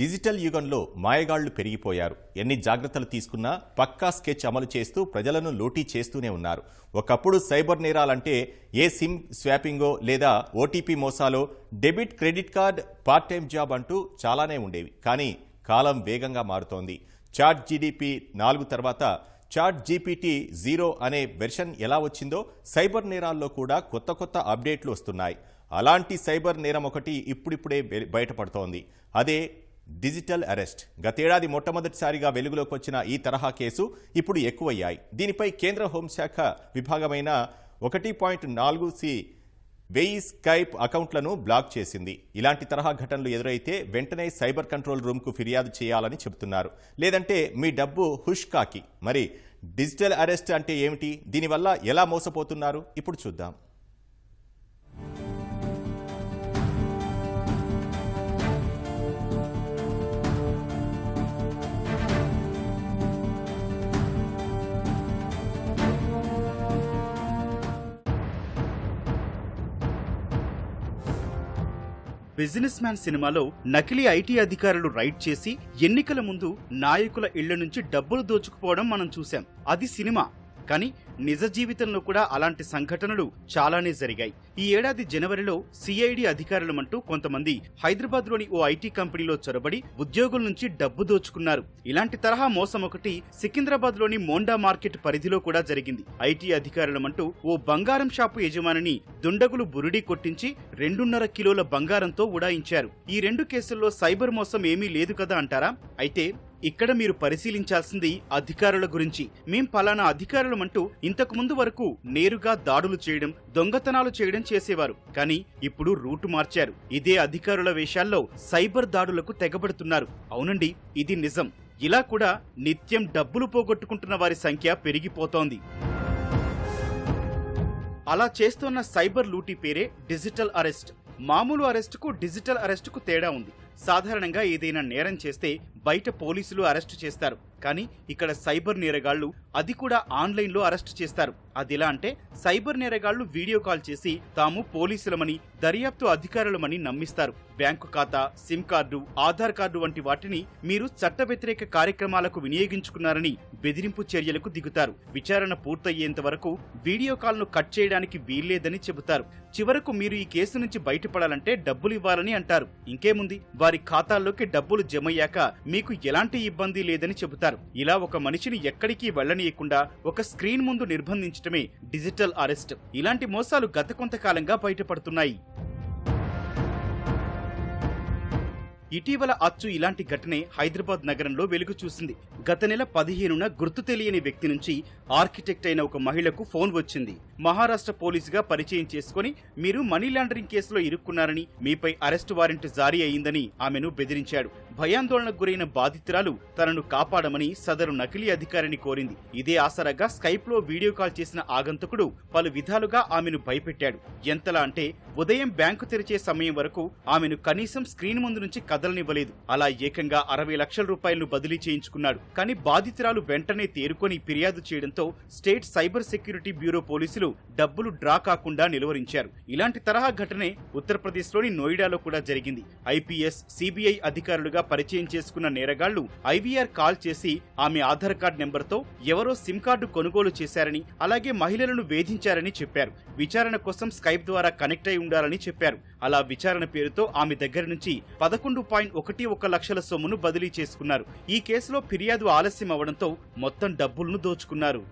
Digital యుగంలో మాయగాళ్ళు పెరిగిపోయారు. ఎన్ని జాగ్రత్తలు తీసుకున్నా పక్కా స్కెచ్ అమలు చేస్తూ ప్రజలను లోటీ చేస్తూనే ఉన్నారు. ఒకప్పుడు సైబర్ నేరాలంటే ఏ సిమ్ స్వాపింగో లేదా OTP మోసాలో debit credit card part time job అంటూ చాలానే ఉండేవి. కానీ కాలం వేగంగా మారుతోంది. చాట్ జీడీపీ నాలుగు తర్వాత చాట్ జీపీటీ జీరో అనే వెర్షన్ ఎలా వచ్చిందో సైబర్ నేరాల్లో కూడా కొత్త కొత్త అప్డేట్లు వస్తున్నాయి. అలాంటి సైబర్ నేరం ఒకటి ఇప్పుడిప్పుడే బయటపడుతోంది. అదే డిజిటల్ అరెస్ట్. గతేడాది మొట్టమొదటిసారిగా వెలుగులోకి వచ్చిన ఈ తరహా కేసు ఇప్పుడు ఎక్కువయ్యాయి. దీనిపై కేంద్ర హోంశాఖ విభాగమైన ఒకటి పాయింట్ నాలుగు సి వెయ్యి స్కైప్ అకౌంట్లను బ్లాక్ చేసింది. ఇలాంటి తరహా ఘటనలు ఎదురైతే వెంటనే సైబర్ కంట్రోల్ రూమ్కు ఫిర్యాదు చేయాలని చెబుతున్నారు. లేదంటే మీ డబ్బు హుష్ కాకి మరి డిజిటల్ అరెస్ట్ అంటే ఏమిటి? దీనివల్ల ఎలా మోసపోతున్నారు? ఇప్పుడు చూద్దాం. బిజినెస్ మ్యాన్ సినిమాలో నకిలీ ఐటీ అధికారులు రైడ్ చేసి ఎన్నికల ముందు నాయకుల ఇళ్ళ నుంచి డబ్బులు దోచుకుపోవడం మనం చూశాం. అది సినిమా. కానీ నిజ జీవితంలో కూడా అలాంటి సంఘటనలు చాలానే జరిగాయి. ఈ ఏడాది జనవరిలో సిఐడి అధికారులమంటూ కొంతమంది హైదరాబాద్లోని ఓ ఐటీ కంపెనీలో చొరబడి ఉద్యోగుల నుంచి డబ్బు దోచుకున్నారు. ఇలాంటి తరహా మోసం ఒకటి సికింద్రాబాద్లోని మోండా మార్కెట్ పరిధిలో కూడా జరిగింది. ఐటీ అధికారులమంటూ ఓ బంగారం షాపు యజమానిని దుండగులు బురిడి కొట్టించి రెండున్నర కిలోల బంగారంతో ఉడాయించారు. ఈ రెండు కేసుల్లో సైబర్ మోసం ఏమీ లేదు కదా అంటారా? అయితే ఇక్కడ మీరు పరిశీలించాల్సింది అధికారుల గురించి. మేం పలానా అధికారులమంటూ ఇంతకు ముందు వరకు నేరుగా దాడులు చేయడం దొంగతనాలు చేయడం చేసేవారు. కానీ ఇప్పుడు రూటు మార్చారు. ఇదే అధికారుల వేషాల్లో సైబర్ దాడులకు తెగబడుతున్నారు. అవునండి ఇది నిజం. ఇలా కూడా నిత్యం డబ్బులు పోగొట్టుకుంటున్న వారి సంఖ్య పెరిగిపోతోంది. అలా చేస్తున్న సైబర్ లూటీ పేరే డిజిటల్ అరెస్ట్. మామూలు అరెస్టుకు డిజిటల్ అరెస్టుకు తేడా ఉంది. సాధారణంగా ఏదైనా నేరం చేస్తే బయట పోలీసులు అరెస్టు చేస్తారు. కానీ ఇక్కడ సైబర్ నేరగాళ్ళు అది కూడా ఆన్లైన్లో అరెస్టు చేస్తారు. అదిలా అంటే సైబర్ నేరగాళ్ళు వీడియో కాల్ చేసి తాము పోలీసులమని దర్యాప్తు అధికారులమని నమ్మిస్తారు. బ్యాంకు ఖాతా సిమ్ కార్డు ఆధార్ కార్డు వంటి వాటిని మీరు చట్ట వ్యతిరేక కార్యక్రమాలకు వినియోగించుకున్నారని బెదిరింపు చర్యలకు దిగుతారు. విచారణ పూర్తయ్యేంత వరకు వీడియో కాల్ను కట్ చేయడానికి వీల్లేదని చెబుతారు. చివరకు మీరు ఈ కేసు నుంచి బయటపడాలంటే డబ్బులు ఇవ్వాలని అంటారు. ఇంకేముంది? వారి ఖాతాల్లోకి డబ్బులు జమయ్యాక మీకు ఎలాంటి ఇబ్బంది లేదని చెబుతారు. ఇలా ఒక మనిషిని ఎక్కడికి వెళ్ళనీయకుండా ఒక స్క్రీన్ ముందు నిర్బంధించటమే డిజిటల్ అరెస్ట్. ఇలాంటి మోసాలు గత కొంతకాలంగా బయటపడుతున్నాయి. ఇటీవల అచ్చు ఇలాంటి ఘటనే హైదరాబాద్ నగరంలో వెలుగు చూసింది. గత నెల పదిహేనున గుర్తు తెలియని వ్యక్తి నుంచి ఆర్కిటెక్ట్ అయిన ఒక మహిళకు ఫోన్ వచ్చింది. మహారాష్ట్ర పోలీసుగా పరిచయం చేసుకుని మీరు మనీ లాండరింగ్ కేసులో ఇరుక్కున్నారని మీపై అరెస్టు వారెంట్ జారీ అయిందని ఆమెను బెదిరించాడు. భయాందోళనకు గురైన బాధితురాలు తనను కాపాడమని సదరు నకిలీ అధికారిని కోరింది. ఇదే ఆసరాగా స్కైప్లో వీడియో కాల్ చేసిన ఆగంతకుడు పలు విధాలుగా ఆమెను భయపెట్టాడు. ఎంతలా అంటే ఉదయం బ్యాంకు తెరిచే సమయం వరకు ఆమెను కనీసం స్క్రీన్ ముందు నుంచి కదలనివ్వలేదు. అలా ఏకంగా అరవై లక్షల రూపాయలను బదిలీ చేయించుకున్నాడు. కానీ బాధితురాలు వెంటనే తేరుకొని ఫిర్యాదు చేయడంతో స్టేట్ సైబర్ సెక్యూరిటీ బ్యూరో పోలీసులు డబ్బులు డ్రా కాకుండా నిలువరించారు. ఇలాంటి తరహా ఘటనే ఉత్తరప్రదేశ్లోని నోయిడాలో కూడా జరిగింది. ఐపీఎస్ సిబిఐ అధికారులుగా పరిచయం చేసుకున్న నేరగాళ్ళు ఐవీఆర్ కాల్ చేసి ఆమె ఆధార్ కార్డ్ నెంబర్తో ఎవరో సిమ్ కార్డు కొనుగోలు చేశారని అలాగే మహిళలను వేధించారని చెప్పారు. విచారణ కోసం స్కైప్ ద్వారా కనెక్ట్ అయి ఉండాలని చెప్పారు. అలా విచారణ పేరుతో ఆమె దగ్గర నుంచి పదకొండు పాయింట్ ఒకటి ఒక లక్షల సొమ్మును బదిలీ చేసుకున్నారు. ఈ కేసులో ఫిర్యాదు ఆలస్యం అవడంతో మొత్తం డబ్బులను దోచుకున్నారు.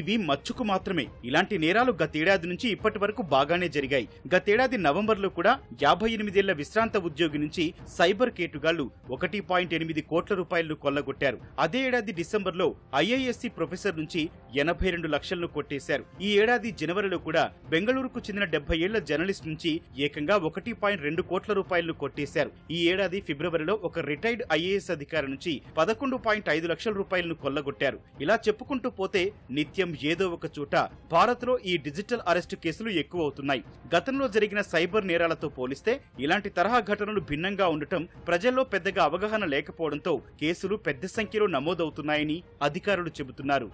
ఇవి మచ్చుకు మాత్రమే. ఇలాంటి నేరాలు గతేడాది నుంచి ఇప్పటి వరకు బాగానే జరిగాయి. గతేడాది నవంబర్లో కూడా యాభై ఎనిమిదేళ్ళ విశ్రాంత ఉద్యోగి నుంచి సైబర్ కేటుగాళ్ళు ఒకటి పాయింట్ ఎనిమిది కోట్ల రూపాయలను కొల్లగొట్టారు. అదే ఏడాది డిసెంబర్లో ఐఐఎస్సి ప్రొఫెసర్ నుంచి ఎనభై రెండు లక్షలను కొట్టేశారు. ఈ ఏడాది జనవరిలో కూడా బెంగళూరుకు చెందిన డెబ్బై ఏళ్ళ జర్నలిస్ట్ నుంచి ఏకంగా ఒకటి పాయింట్ రెండు కోట్ల రూపాయలను కొట్టేశారు. ఈ ఏడాది ఫిబ్రవరిలో ఒక రిటైర్డ్ ఐఏఎస్ అధికారి నుంచి పదకొండు పాయింట్ ఐదు లక్షల రూపాయలను కొల్లగొట్టారు. ఇలా చెప్పుకుంటూ పోతే నిత్య ఏదో ఒక చోట భారత్లో ఈ డిజిటల్ అరెస్టు కేసులు ఎక్కువ అవుతున్నాయి గతంలో జరిగిన సైబర్ నేరాలతో పోలిస్తే ఇలాంటి తరహా ఘటనలు భిన్నంగా ఉండటం ప్రజల్లో పెద్దగా అవగాహన లేకపోవడంతో కేసులు పెద్ద సంఖ్యలో నమోదవుతున్నాయని అధికారులు చెబుతున్నారు.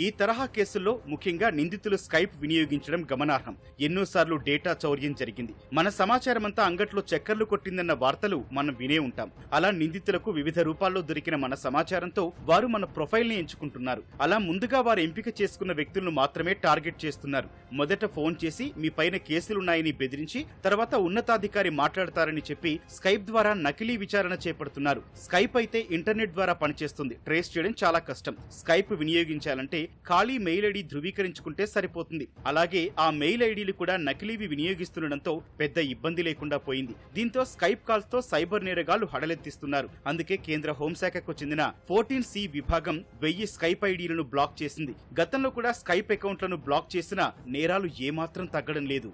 ఈ తరహా కేసుల్లో ముఖ్యంగా నిందితులు స్కైప్ వినియోగించడం గమనార్హం. ఎన్నోసార్లు డేటా చౌర్యం జరిగింది. మన సమాచారమంతా అంగట్లో చక్కర్లు కొట్టిందన్న వార్తలు మనం వినే ఉంటాం. అలా నిందితులకు వివిధ రూపాల్లో దొరికిన మన సమాచారంతో వారు మన ప్రొఫైల్ని ఎంచుకుంటున్నారు. అలా ముందుగా వారు ఎంపిక చేసుకున్న వ్యక్తులను మాత్రమే టార్గెట్ చేస్తున్నారు. మొదట ఫోన్ చేసి మీ పైన కేసులున్నాయని బెదిరించి తర్వాత ఉన్నతాధికారి మాట్లాడతారని చెప్పి స్కైప్ ద్వారా నకిలీ విచారణ చేపడుతున్నారు. స్కైప్ అయితే ఇంటర్నెట్ ద్వారా పనిచేస్తుంది. ట్రేస్ చేయడం చాలా కష్టం. స్కైప్ వినియోగించాలంటే ఖాళీ మెయిల్ ఐడి ధృవీకరించుకుంటే సరిపోతుంది. అలాగే ఆ మెయిల్ ఐడీలు కూడా నకిలీవి వినియోగిస్తుండటంతో పెద్ద ఇబ్బంది లేకుండా పోయింది. దీంతో స్కైప్ కాల్స్తో సైబర్ నేరగాళ్ళు హడలెత్తిస్తున్నారు. అందుకే కేంద్ర హోంశాఖకు చెందిన ఫోర్టీన్ సి విభాగం వెయ్యి స్కైప్ ఐడీలను బ్లాక్ చేసింది. గతంలో కూడా స్కైప్ అకౌంట్లను బ్లాక్ చేసిన నేరాలు ఏమాత్రం తగ్గడం లేదు.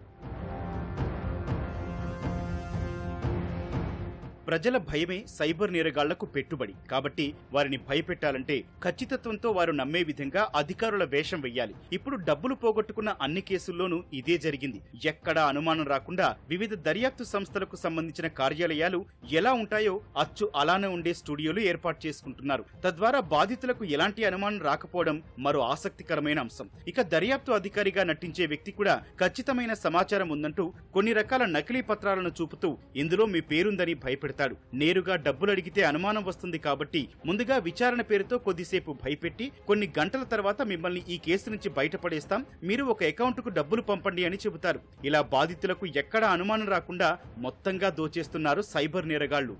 ప్రజల భయమే సైబర్ నేరగాళ్ళకు పెట్టుబడి. కాబట్టి వారిని భయపెట్టాలంటే ఖచ్చితత్వంతో వారు నమ్మే విధంగా అధికారుల వేషం వెయ్యాలి. ఇప్పుడు డబ్బులు పోగొట్టుకున్న అన్ని కేసుల్లోనూ ఇదే జరిగింది. ఎక్కడా అనుమానం రాకుండా వివిధ దర్యాప్తు సంస్థలకు సంబంధించిన కార్యాలయాలు ఎలా ఉంటాయో అచ్చు అలానే ఉండే స్టూడియోలు ఏర్పాటు చేసుకుంటున్నారు. తద్వారా బాధితులకు ఎలాంటి అనుమానం రాకపోవడం మరో ఆసక్తికరమైన అంశం. ఇక దర్యాప్తు అధికారిగా నటించే వ్యక్తి కూడా ఖచ్చితమైన సమాచారం ఉందంటూ కొన్ని రకాల నకిలీ పత్రాలను చూపుతూ ఇందులో మీ పేరుందని భయపెడతాడు నేరుగా డబ్బులు అడిగితే అనుమానం వస్తుంది కాబట్టి ముందుగా విచారణ పేరుతో కొద్దిసేపు భయపెట్టి కొన్ని గంటల తర్వాత మిమ్మల్ని ఈ కేసు నుంచి బయటపడేస్తాం. మీరు ఒక అకౌంట్కు డబ్బులు పంపండి అని చెబుతారు. ఇలా బాధితులకు ఎక్కడా అనుమానం రాకుండా మొత్తంగా దోచేస్తున్నారు సైబర్ నేరగాళ్ళు.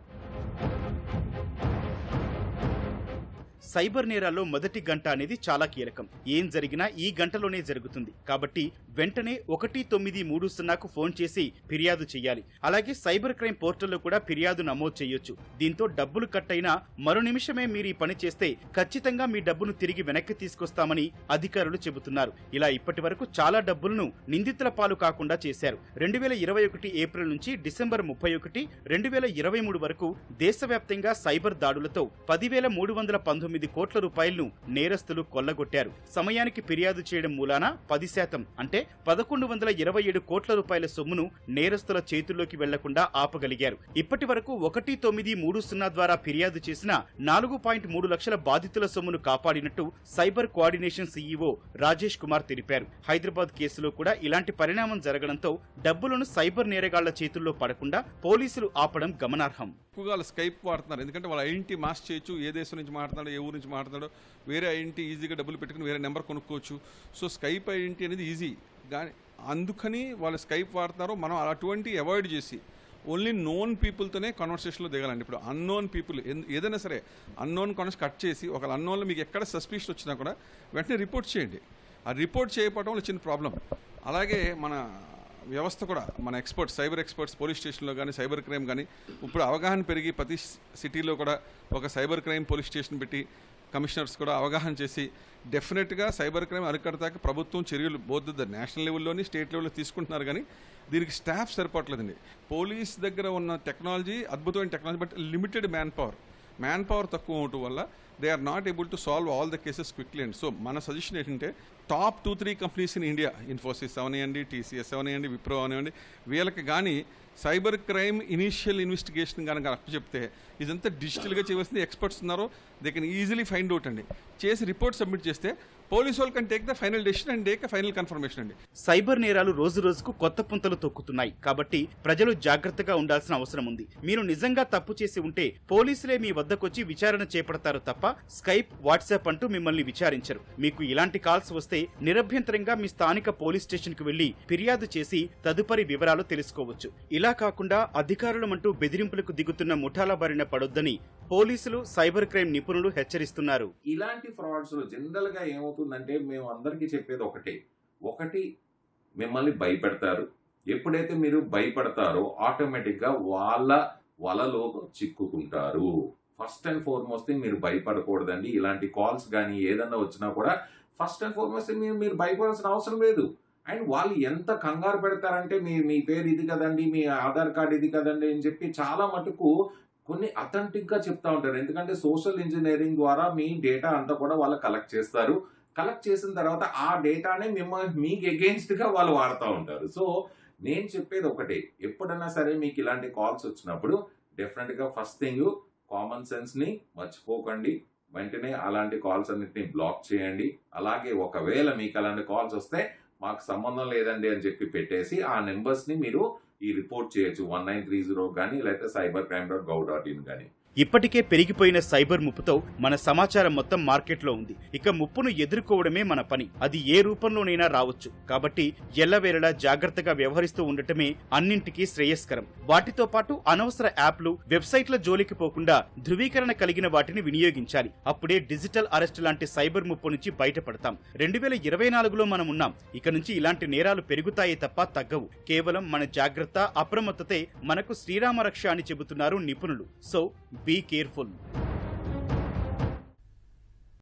సైబర్ నేరాల్లో మొదటి గంట అనేది చాలా కీలకం. ఏం జరిగినా ఈ గంటలోనే జరుగుతుంది. కాబట్టి వెంటనే ఒకటి తొమ్మిది మూడు సున్నాకు ఫోన్ చేసి ఫిర్యాదు చేయాలి. అలాగే సైబర్ క్రైమ్ పోర్టల్లో కూడా ఫిర్యాదు నమోదు చేయొచ్చు. దీంతో డబ్బులు కట్ అయినా మరో నిమిషమే మీరు ఈ పని చేస్తే ఖచ్చితంగా మీ డబ్బును తిరిగి వెనక్కి తీసుకొస్తామని అధికారులు చెబుతున్నారు. ఇలా ఇప్పటి వరకు చాలా డబ్బులను నిందితుల పాలు కాకుండా చేశారు. రెండు వేల ఇరవై ఒకటి ఏప్రిల్ నుంచి డిసెంబర్ ముప్పై ఒకటి రెండు వేల ఇరవై మూడు వరకు దేశవ్యాప్తంగా సైబర్ దాడులతో పదివేల మూడు వందల పంతొమ్మిది కోట్ల రూపాయలను నేరస్తులు కొల్లగొట్టారు. సమయానికి ఫిర్యాదు చేయడం మూలాన? పది శాతం. అంటే పదకొండు వందల ఇరవై ఏడు కోట్ల రూపాయల సొమ్మును నేరస్తుల చేతుల్లోకి వెళ్ళకుండా ఆపగలిగారు. ఇప్పటి వరకు ఒకటి తొమ్మిది మూడు సున్నా ద్వారా ఫిర్యాదు చేసిన నాలుగు పాయింట్ మూడు లక్షల బాధితుల సొమ్మును కాపాడినట్టు cyber coordination CEO Rajesh Kumar తెలిపారు. హైదరాబాద్ కేసులో కూడా ఇలాంటి పరిణామం జరగడంతో డబ్బులను సైబర్ నేరగాళ్ళ చేతుల్లో పడకుండా పోలీసులు ఆపడం గమనార్హం. ఎక్కువగా స్కైప్ వాడుతున్నారు. ఎందుకంటే వాళ్ళ ఐడెంటిటీ మాస్ చేయొచ్చు. ఏ దేశం నుంచి మాట్లాడాడో ఏ ఊరు నుంచి మాట్లాడాడో వేరే ఐడెంటిటీ ఈజీగా డబ్బులు పెట్టుకుని వేరే నెంబర్ కొనుక్కోవచ్చు. సో స్కైప్ ఐడెంటిటీ అనేది ఈజీ. కానీ అందుకని వాళ్ళు స్కైప్ వాడుతున్నారు మనం అటువంటి అవాయిడ్ చేసి ఓన్లీ నోన్ పీపుల్తోనే కన్వర్సేషన్లో దిగాలండి. ఇప్పుడు అన్నోన్ పీపుల్ ఏదైనా సరే అన్నోన్ కాన్వర్స్ కట్ చేసి ఒక అన్నోన్లో మీకు ఎక్కడ సస్పిషన్ వచ్చినా కూడా వెంటనే రిపోర్ట్ చేయండి. ఆ రిపోర్ట్ చేయకపోవడం వల్ల చిన్న ప్రాబ్లం అలాగే మన వ్యవస్థ కూడా మన ఎక్స్పర్ట్స్ సైబర్ ఎక్స్పర్ట్స్ పోలీస్ స్టేషన్లో కానీ సైబర్ క్రైమ్ కానీ ఇప్పుడు అవగాహన పెరిగి ప్రతి సిటీలో కూడా ఒక సైబర్ క్రైమ్ పోలీస్ స్టేషన్ పెట్టి కమిషనర్స్ కూడా అవగాహన చేసి డెఫినెట్గా సైబర్ క్రైమ్ అరికడతాక ప్రభుత్వం చర్యలు బోత్ ద నేషనల్ లెవెల్లోని స్టేట్ లెవెల్లో తీసుకుంటున్నారు. కానీ దీనికి స్టాఫ్ సరిపోవట్లేదండి. పోలీస్ దగ్గర ఉన్న టెక్నాలజీ అద్భుతమైన technology but limited manpower manpower తక్కువ ఉండటం వల్ల they are not able to solve all the cases quickly and. So మన సజెషన్ ఏంటంటే top two three companies in India Infosys అవనివ్వండి టీసీఎస్ అవనివ్వండి విప్రో అవనివ్వండి వీళ్ళకి కానీ సైబర్ క్రైమ్ ఇనీషియల్ ఇన్వెస్టిగేషన్ కనుక చెప్తే ఇదంతా డిజిటల్గా చేయవలసింది ఎక్స్పర్ట్స్ ఉన్నారు they can easily find out అండి. చేసి రిపోర్ట్ సబ్మిట్ చేస్తే పోలీస్ వాళ్ళు can take the final decision and take final confirmation అండి. సైబర్ నేరాలు రోజు రోజుకు కొత్త పుంతలు తొక్కుతున్నాయి. కాబట్టి ప్రజలు జాగ్రత్తగా ఉండాల్సిన అవసరం ఉంది. మీరు నిజంగా తప్పు చేసి ఉంటే పోలీసులే మీ వద్దకొచ్చి విచారణ చేపడతారు తప్ప స్కైప్ వాట్సాప్ అంటూ మిమ్మల్ని విచారించరు. మీకు ఇలాంటి కాల్స్ వస్తే నిరభ్యంతరంగా మీ స్థానిక పోలీస్ స్టేషన్కు వెళ్ళి ఫిర్యాదు చేసి తదుపరి వివరాలు తెలుసుకోవచ్చు. ఇలా కాకుండా అధికారులమంటూ బెదిరింపులకు దిగుతున్న ముఠాల బారిన పడొద్దని పోలీసులు సైబర్ క్రైమ్ నిపుణులు హెచ్చరిస్తున్నారు. ఇలాంటి ఫ్రాడ్స్లో జనరల్గా ఏమవుతుందంటే మేము అందరికీ చెప్పేది ఒకటే. ఒకటి మిమ్మల్ని భయపెడతారు. ఎప్పుడైతే మీరు భయపడతారో ఆటోమేటిక్గా వాళ్ళ వలలో చిక్కుకుంటారు. ఫస్ట్ అండ్ ఫార్మోస్ట్ మీరు భయపడకూడదండి. ఇలాంటి కాల్స్ కానీ ఏదన్నా వచ్చినా కూడా ఫస్ట్ అండ్ ఫార్మోస్ట్ మీరు మీరు భయపడాల్సిన అవసరం లేదు. అండ్ వాళ్ళు ఎంత కంగారు పెడతారంటే మీ మీ పేరు ఇది కదండి మీ ఆధార్ కార్డు ఇది కదండి అని చెప్పి చాలా మటుకు కొన్ని అథెంటిక్గా చెప్తా ఉంటారు. ఎందుకంటే సోషల్ ఇంజనీరింగ్ ద్వారా మీ డేటా అంతా కూడా వాళ్ళు కలెక్ట్ చేస్తారు. కలెక్ట్ చేసిన తర్వాత ఆ డేటానే మిమ్మల్ని మీకు అగేన్స్ట్గా వాళ్ళు వాడుతూ ఉంటారు. సో నేను చెప్పేది ఒకటే. ఎప్పుడైనా సరే మీకు ఇలాంటి కాల్స్ వచ్చినప్పుడు డెఫినెట్గా ఫస్ట్ థింగ్ కామన్ సెన్స్ని మర్చిపోకండి. వెంటనే అలాంటి కాల్స్ అన్నిటిని బ్లాక్ చేయండి. అలాగే ఒకవేళ మీకు అలాంటి కాల్స్ వస్తే మాకు సంబంధం లేదండి అని చెప్పి పెట్టేసి ఆ నెంబర్స్ని మీరు ఈ రిపోర్ట్ చేయొచ్చు. వన్ నైన్ త్రీ జీరో కానీ లేకపోతే cyber crime dot gov dot in కానీ ఇప్పటికే పెరిగిపోయిన సైబర్ ముప్పుతో మన సమాచారం మొత్తం మార్కెట్లో ఉంది. ఇక ముప్పును ఎదుర్కోవడమే మన పని. అది ఏ రూపంలోనైనా రావచ్చు. కాబట్టి ఎల్లవేళలా జాగ్రత్తగా వ్యవహరిస్తూ ఉండటమే అన్నింటికీ శ్రేయస్కరం. వాటితో పాటు అనవసర యాప్లు వెబ్సైట్ల జోలికి పోకుండా ధృవీకరణ కలిగిన వాటిని వినియోగించాలి. అప్పుడే డిజిటల్ అరెస్ట్ లాంటి సైబర్ ముప్పు నుంచి బయటపడతాం. రెండు వేల ఇరవై నాలుగులో మనం ఉన్నాం. ఇక నుంచి ఇలాంటి నేరాలు పెరుగుతాయే తప్ప తగ్గవు. కేవలం మన జాగ్రత్త అప్రమత్తతే మనకు శ్రీరామ రక్ష అని చెబుతున్నారు నిపుణులు. So be careful.